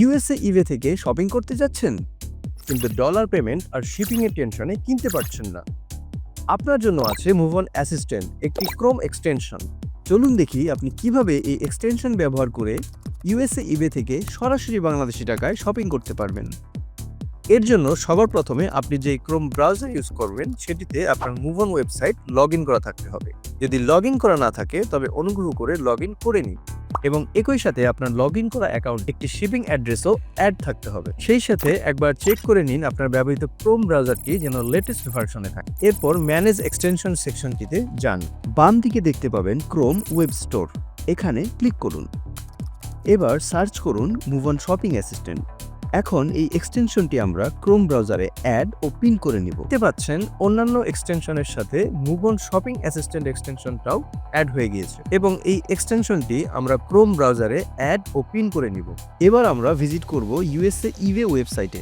USA ইভে থেকে shopping করতে যাচ্ছেন? কিন্তু ডলার পেমেন্ট আর শিপিং এর টেনশনে কিনতে পারছেন না। আপনার জন্য আছে মুভ অন অ্যাসিস্ট্যান্ট একটি ক্রোম এক্সটেনশন চলুন দেখি আপনি কীভাবে এই এক্সটেনশন ব্যবহার করে ইউএসএ ইবে থেকে সরাসরি বাংলাদেশি টাকায় শপিং করতে পারবেন। এর জন্য সবার প্রথমে আপনি যে ক্রোম ব্রাউজার ইউজ করবেন, সেটিতে আপনার মুভ অন ওয়েবসাইট লগ করা থাকতে হবে। যদি লগ করা না থাকে, তবে অনুগ্রহ করে লগ করে নিন। এবং একই সাথে আপনার লগ ইন করা অ্যাকাউন্ট একটি শিপিং অ্যাড্রেসও অ্যাড থাকতে হবে। সেই সাথে একবার চেক করে নিন আপনার ব্যবহৃত ক্রোম ব্রাউজারটি যেন লেটেস্ট ভার্সনে থাকে। এরপর ম্যানেজ এক্সটেনশন সেকশনটিতে যান। বাম দিকে দেখতে পাবেন ক্রোম ওয়েব স্টোর এখানে ক্লিক করুন। এবার সার্চ করুন মুভ অন শপিং অ্যাসিস্ট্যান্ট এখন এই এক্সটেনশনটি আমরা ক্রোম ব্রাউজারে অ্যাড ও পিন করে নিব। দেখতে পাচ্ছেন, অন্যান্য এক্সটেনশনের সাথে মুভন শপিং অ্যাসিস্ট্যান্ট এক্সটেনশনটাও অ্যাড হয়ে গিয়েছে এবং এই এক্সটেনশনটি আমরা ক্রোম ব্রাউজারে অ্যাড ও পিন করে নিব। এবার আমরা ভিজিট করব ইউএসএ ইভে ওয়েবসাইটে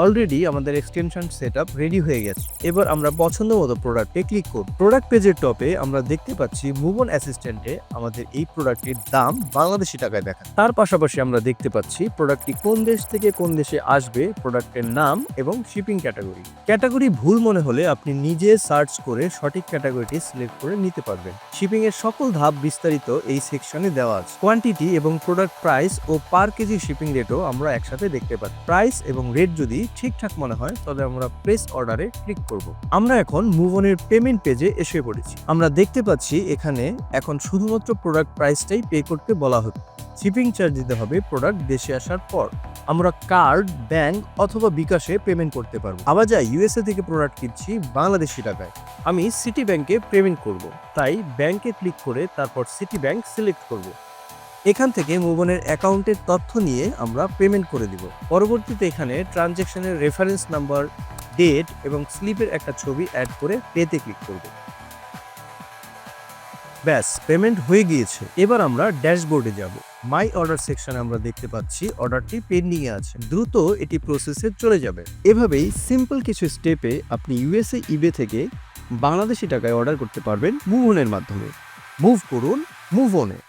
অলরেডি আমাদের এক্সটেনশন সেট রেডি হয়ে গেছে। এবার আমরা পছন্দ মতো প্রোডাক্টে ক্লিক করব। প্রোডাক্ট পেজের টপে আমরা দেখতে পাচ্ছি মুভ অন অ্যাসিস্ট্যান্টে আমাদের এই প্রোডাক্টটির দাম বাংলাদেশি টাকায় দেখা তার পাশাপাশি আমরা দেখতে পাচ্ছি প্রোডাক্টটি কোন দেশ থেকে কোন দেশে আসবে প্রোডাক্টের নাম এবং শিপিং ক্যাটাগরি ক্যাটাগরি ভুল মনে হলে আপনি নিজে সার্চ করে সঠিক ক্যাটাগরিটি সিলেক্ট করে নিতে পারবেন। শিপিং এর সকল ধাপ বিস্তারিত এই সেকশনে দেওয়া আছে। কোয়ান্টিটি এবং প্রোডাক্ট প্রাইস ও পার কেজি শিপিং রেটও আমরা একসাথে দেখতে পাচ্ছি। প্রাইস এবং রেট যদি ঠিকঠাক মনে হয়, তবে আমরা প্রেস অর্ডারে ক্লিক করব। আমরা এখন মুভনের পেমেন্ট পেজে এসে পড়েছি। আমরা দেখতে পাচ্ছি এখানে এখন শুধুমাত্র প্রোডাক্ট প্রাইসটাই পে করতে বলা হচ্ছে। শিপিং চার্জ দিতে হবে প্রোডাক্ট দেশে আসার পর। আমরা কার্ড ব্যাংক অথবা বিকাশে পেমেন্ট করতে পারব। আবার যাই ইউএসএ থেকে প্রোডাক্ট কিনছি বাংলাদেশি টাকায়। আমি সিটি ব্যাংকে পেমেন্ট করব। তাই ব্যাংকে ক্লিক করে তারপর সিটি ব্যাংক সিলেক্ট করব। এখান থেকে মোবনের অ্যাকাউন্টের তথ্য নিয়ে আমরা পেমেন্ট করে দিব। পরবর্তীতে এখানে ট্রানজ্যাকশনের রেফারেন্স নাম্বার ডেট এবং স্লিপের একটা ছবি অ্যাড করে পেতে ক্লিক করব। ব্যাস পেমেন্ট হয়ে গিয়েছে। এবার আমরা ড্যাশবোর্ডে যাব। মাই অর্ডার সেকশনে আমরা দেখতে পাচ্ছি অর্ডারটি পেন্ডিং এ আছে। দ্রুত এটি প্রসেসে চলে যাবে। এভাবেই সিম্পল কিছু স্টেপে আপনি ইউএসএ ইবে থেকে বাংলাদেশি টাকায় অর্ডার করতে পারবেন মুভনের মাধ্যমে। মুভ করুন মুভ অনে